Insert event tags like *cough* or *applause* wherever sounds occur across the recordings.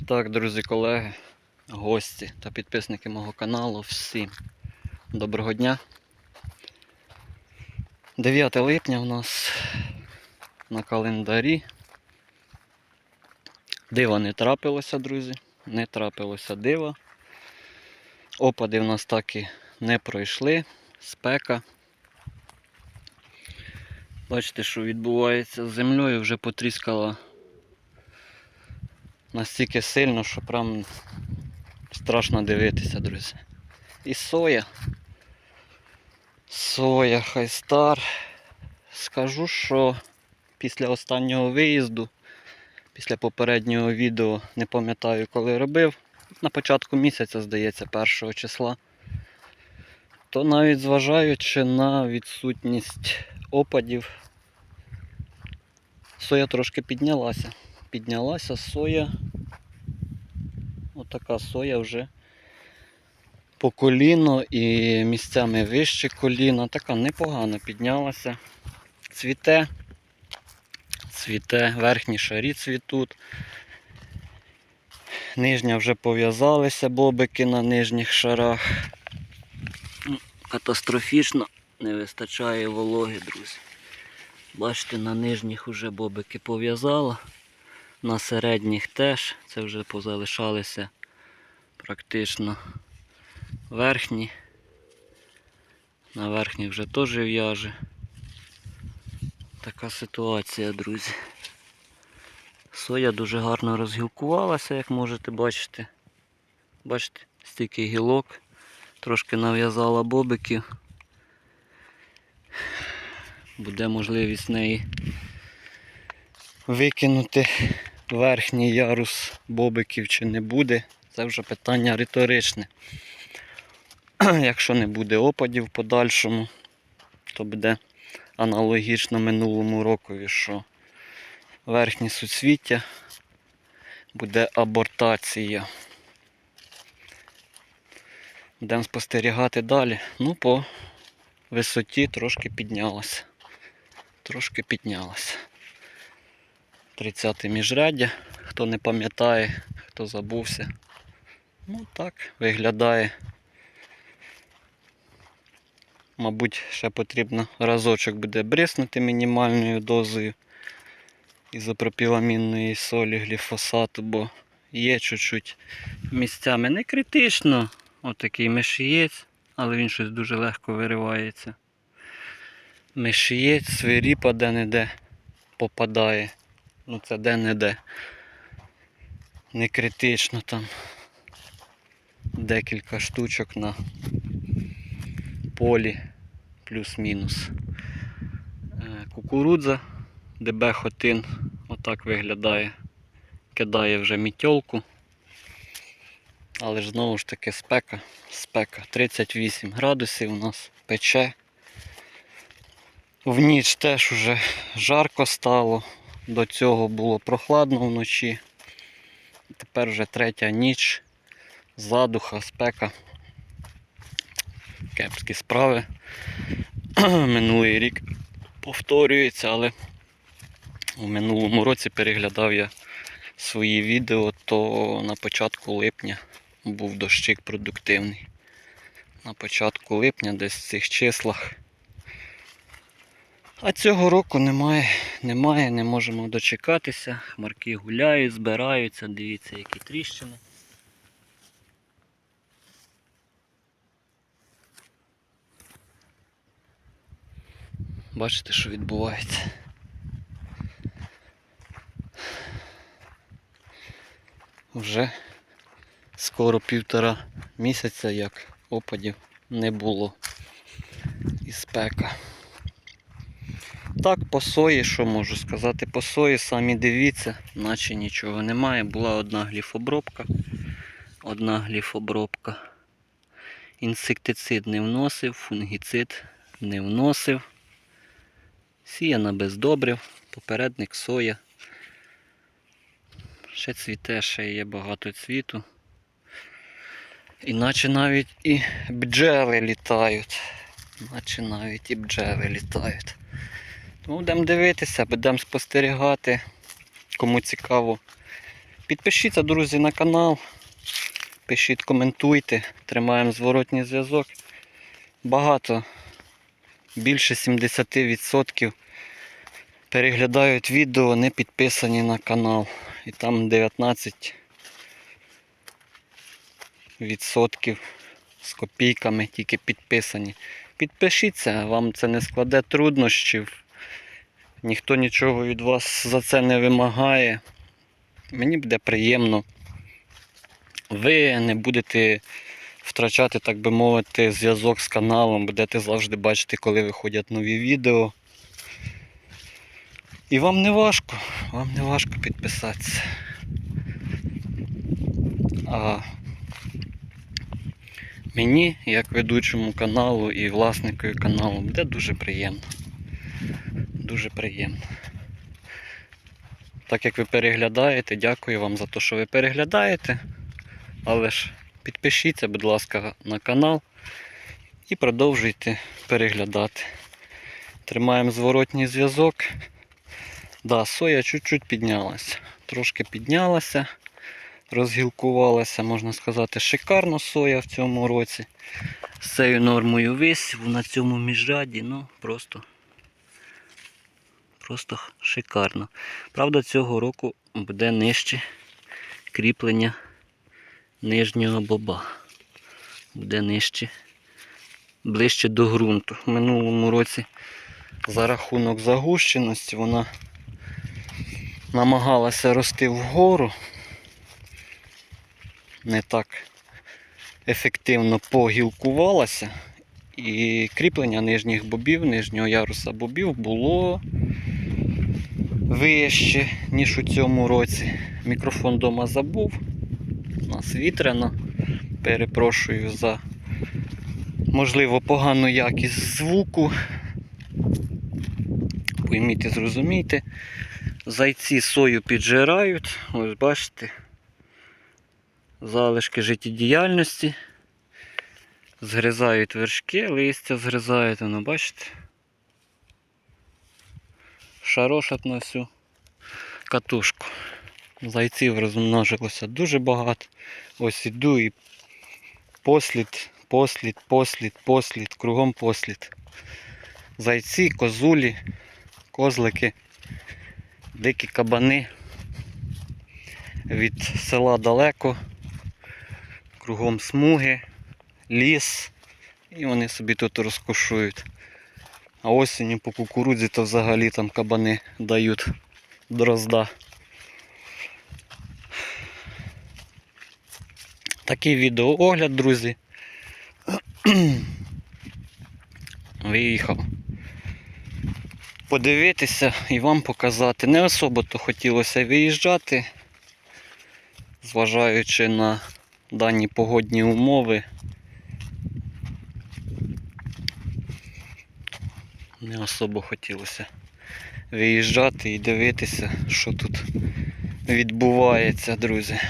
Так, друзі, колеги, гості та підписники мого каналу, всім доброго дня. 9 липня у нас на календарі. Дива не трапилося, друзі. Не трапилося дива. Опади в нас так і не пройшли. Спека. Бачите, що відбувається з землею, вже потріскала настільки сильно, що прям страшно дивитися, друзі. І соя. Соя Хайстар. Скажу, що після останнього виїзду, після попереднього відео, не пам'ятаю, коли робив, на початку місяця, здається, першого числа, то навіть зважаючи на відсутність опадів, соя трошки піднялася піднялася соя. Отака соя вже по коліно і місцями вище коліна. Така непогано піднялася. Цвіте, цвіте, верхні шарі цвітуть. Нижня вже пов'язалися бобики на нижніх шарах. Ну, Катастрофічно не вистачає вологи, друзі. Бачите, на нижніх вже бобики пов'язала. На середніх теж, це вже позалишалися практично верхні. На верхніх вже теж в'яже. Така ситуація, друзі. Соя дуже гарно розгілкувалася, як можете бачити. Бачите, стільки гілок, трошки нав'язала бобиків. Буде можливість неї викинути верхній ярус бобиків чи не буде, це вже питання риторичне. *clears throat* Якщо не буде опадів в подальшому, то буде аналогічно минулому рокові, що верхні суцвіття буде абортація. Будемо спостерігати далі. Ну, по висоті трошки піднялося. Трошки піднялося. 30 міжряддя, хто не пам'ятає, хто забувся. Ну так, виглядає. Мабуть, ще потрібно разочок буде бриснути мінімальною дозою ізопропіламінної солі гліфосату, бо є чуть-чуть місцями не критично. Отакий мишієць, але він щось дуже легко виривається. Мишієць, свиріпа де-не-де попадає. Ну це де-не-де. Не критично там. Декілька штучок на полі плюс-мінус. Е, Кукурудза, ДБ Хотин, отак виглядає. Кидає вже мітьолку. Але ж знову ж таки спека. Спека 38 градусів у нас пече. В ніч теж уже жарко стало. До цього було прохладно вночі. Тепер вже третя ніч, задуха, спека. Кепські справи. *clears throat* Минулий рік повторюється, але у минулому році переглядав я свої відео, то на початку липня був дощик продуктивний. На початку липня, десь в цих числах. А цього року немає, немає, не можемо дочекатися. Хмарки гуляють, збираються, дивіться, які тріщини. Бачите, що відбувається. Вже скоро півтора місяця, як опадів не було. І спека. Так, по сої, що можу сказати, по сої самі дивіться, наче нічого немає. Була одна гліфобробка. Одна гліфобробка. Інсектицид не вносив, фунгіцид не вносив. Сіяна без добрив, попередник соя. Ще цвіте, ще є багато цвіту. Іначе навіть і бджели літають. Наче навіть і бджели літають. Тому будемо дивитися, будемо спостерігати. Кому цікаво, Підпишіться, друзі, на канал. Пишіть, коментуйте, тримаємо зворотній зв'язок. Багато, більше 70% переглядають відео, не підписані на канал. І там 19 відсотків з копійками тільки підписані. Підпишіться, вам це не складе труднощів. Ніхто нічого від вас за це не вимагає. Мені буде приємно. Ви не будете втрачати, так би мовити, зв'язок з каналом, будете завжди бачити, коли виходять нові відео. І вам не важко, вам не важко підписатися. А мені, як ведучому каналу і власникові каналу, буде дуже приємно. Дуже приємно. Так як ви переглядаєте, дякую вам за те, що ви переглядаєте. Але ж підпишіться, будь ласка, на канал і продовжуйте переглядати. Тримаємо зворотній зв'язок. Да, соя чуть-чуть піднялася. Трошки піднялася, розгілкувалася, можна сказати, шикарно соя в цьому році. З цією нормою висіву на цьому міжряді, ну просто, просто шикарно. Правда, цього року буде нижче кріплення нижнього боба. Буде нижче, ближче до ґрунту. В минулому році за рахунок загущеності вона намагалася рости вгору. Не так ефективно погілкувалася. І кріплення нижніх бобів, нижнього яруса бобів було вище, ніж у цьому році. Мікрофон вдома забув. У нас вітряно. Перепрошую за можливо погану якість звуку. Пойміть і зрозумійте. Зайці сою піджирають. Ось бачите. Залишки життєдіяльності. Згризають вершки, листя згризають, воно бачите. Шарошать на всю катушку. Зайців розмножилося дуже багато. Ось іду і послід, послід, послід, послід, кругом послід. Зайці, козулі, козлики, дикі кабани. Від села далеко, кругом смуги, ліс. І вони собі тут розкошують. А осінню по кукурудзі то взагалі там кабани дають дрозда. Такий відеоогляд, друзі. *clears throat* Виїхав. Подивитися і вам показати. Не особо то хотілося виїжджати, зважаючи на дані погодні умови. Не особо хотілося виїжджати і дивитися, що тут відбувається, друзі.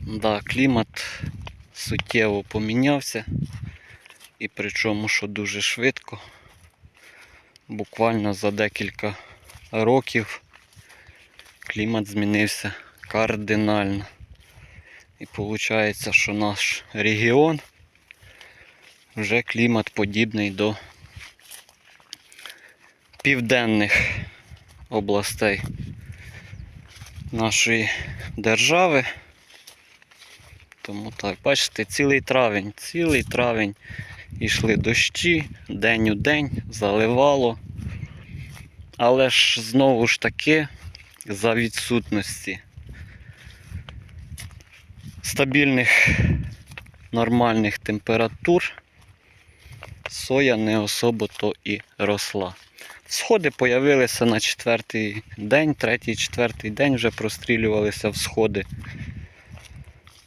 Да, клімат суттєво помінявся. І причому, що дуже швидко. Буквально за декілька років клімат змінився кардинально. І виходить, що наш регіон вже клімат подібний до південних областей нашої держави. Тому так, бачите, цілий травень, цілий травень йшли дощі, день у день, заливало. Але ж знову ж таки, за відсутності стабільних нормальних температур соя не особо то і росла. Сходи появилися на четвертий день, третій, четвертий день вже прострілювалися всходи.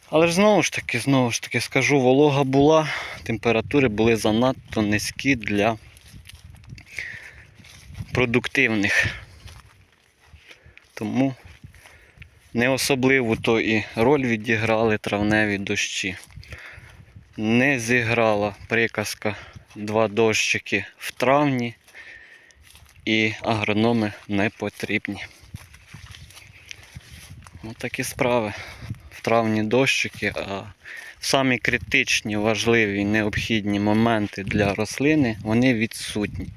Але ж знову ж таки, знову ж таки скажу, волога була, температури були занадто низькі для продуктивних. Тому не особливо то і роль відіграли травневі дощі. Не зіграла приказка два дощики в травні, і агрономи не потрібні. Ось такі справи. В травні дощики, а самі критичні, важливі, необхідні моменти для рослини, вони відсутні.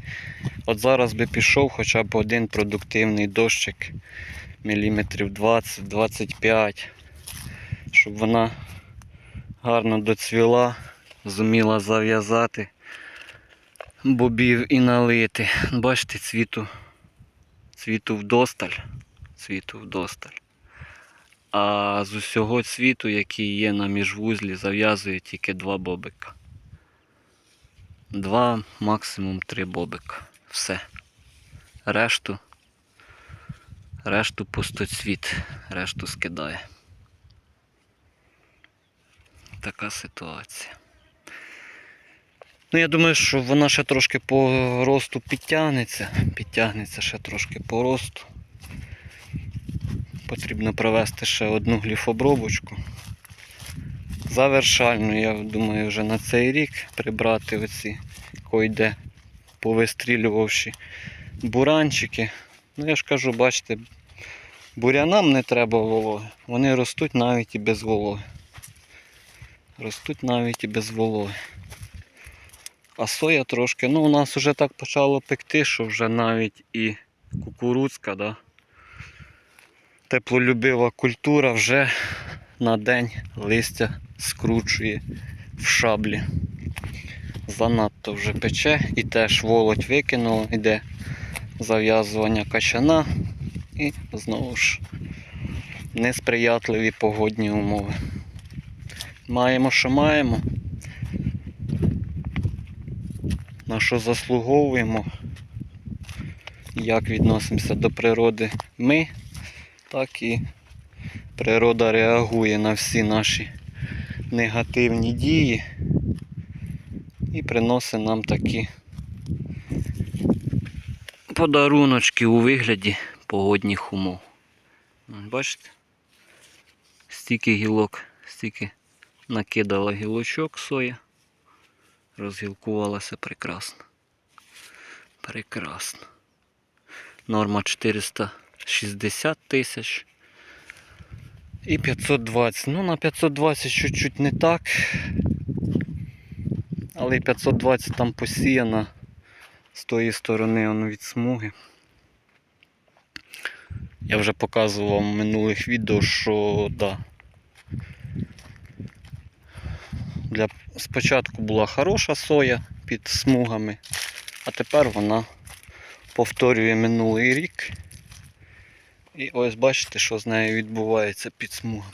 От зараз би пішов хоча б один продуктивний дощик міліметрів 20-25, щоб вона гарно доцвіла, зуміла зав'язати бобів і налити. Бачите, цвіту, цвіту вдосталь. Цвіту вдосталь. А з усього цвіту, який є на міжвузлі, зав'язує тільки два бобика. Два, максимум три бобика. Все. Решту. Решту пустоцвіт. Решту скидає. Така ситуація. Ну, я думаю, що вона ще трошки по росту підтягнеться. Підтягнеться ще трошки по росту. Потрібно провести ще одну гліфобробочку. Завершальну, я думаю, вже на цей рік прибрати оці койде повистрілювавши буранчики. Ну я ж кажу, бачите, бурянам не треба вологи. Вони ростуть навіть і без вологи. Ростуть навіть і без вологи. А соя трошки, ну у нас вже так почало пекти, що вже навіть і кукурудзка, да, теплолюбива культура вже на день листя скручує в шаблі. Занадто вже пече і теж волоть викинула, йде зав'язування качана і знову ж несприятливі погодні умови. Маємо, що маємо. На що заслуговуємо, як відносимося до природи ми, так і природа реагує на всі наші негативні дії і приносить нам такі подаруночки у вигляді погодних умов. Бачите? Стільки гілок, стільки накидала гілочок соя. Розгілкувалася прекрасно. Прекрасно. Норма 460 тисяч. І 520. Ну, на 520 чуть-чуть не так. Але і 520 там посіяна з тої сторони воно від смуги. Я вже показував в минулих відео, що да. Для... Спочатку була хороша соя під смугами, а тепер вона повторює минулий рік. І ось бачите, що з нею відбувається під смугами.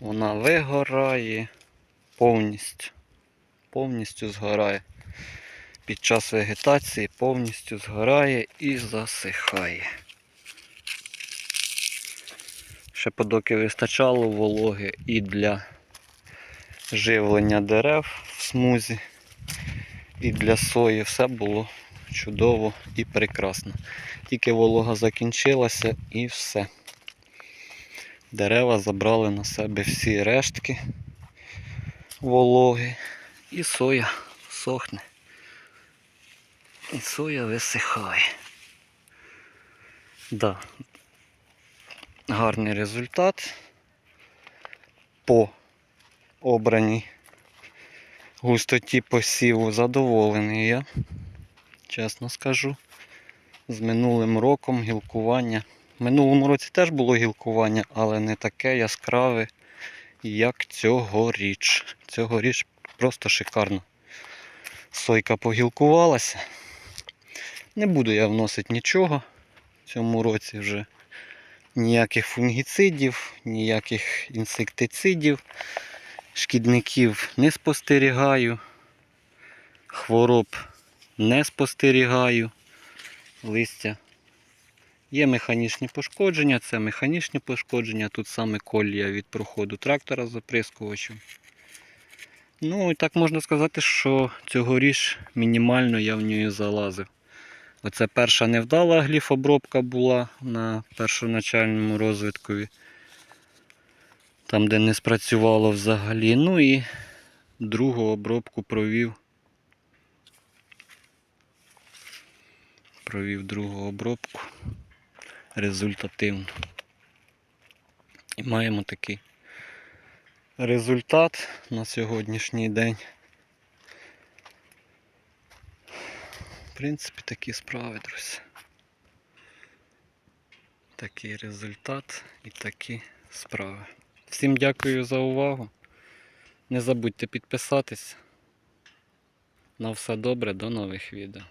Вона вигорає повністю. Повністю згорає. Під час вегетації повністю згорає і засихає. Ще подоки вистачало вологи і для живлення дерев в смузі, і для сої все було чудово і прекрасно. Тільки волога закінчилася і все. Дерева забрали на себе всі рештки вологи, і соя сохне. І соя висихає. Да. Гарний результат по обраній густоті посіву задоволений я, чесно скажу. З минулим роком гілкування. В минулому році теж було гілкування, але не таке яскраве, як цьогоріч. Цьогоріч просто шикарно. Сойка погілкувалася. Не буду я вносити нічого в цьому році вже. Ніяких фунгіцидів, ніяких інсектицидів, шкідників не спостерігаю, хвороб не спостерігаю. Листя. Є механічні пошкодження, це механічні пошкодження, тут саме колія від проходу трактора з оприскувачем. Ну і так можна сказати, що цьогоріч мінімально я в нього залазив. Оце перша невдала гліфобробка була на першоначальному розвиткові. Там, де не спрацювало взагалі. Ну і другу обробку провів. Провів другу обробку результативно. І маємо такий результат на сьогоднішній день. В принципі, такі справи, друзі. Такий результат і такі справи. Всім дякую за увагу. Не забудьте підписатись. На все добре, до нових відео.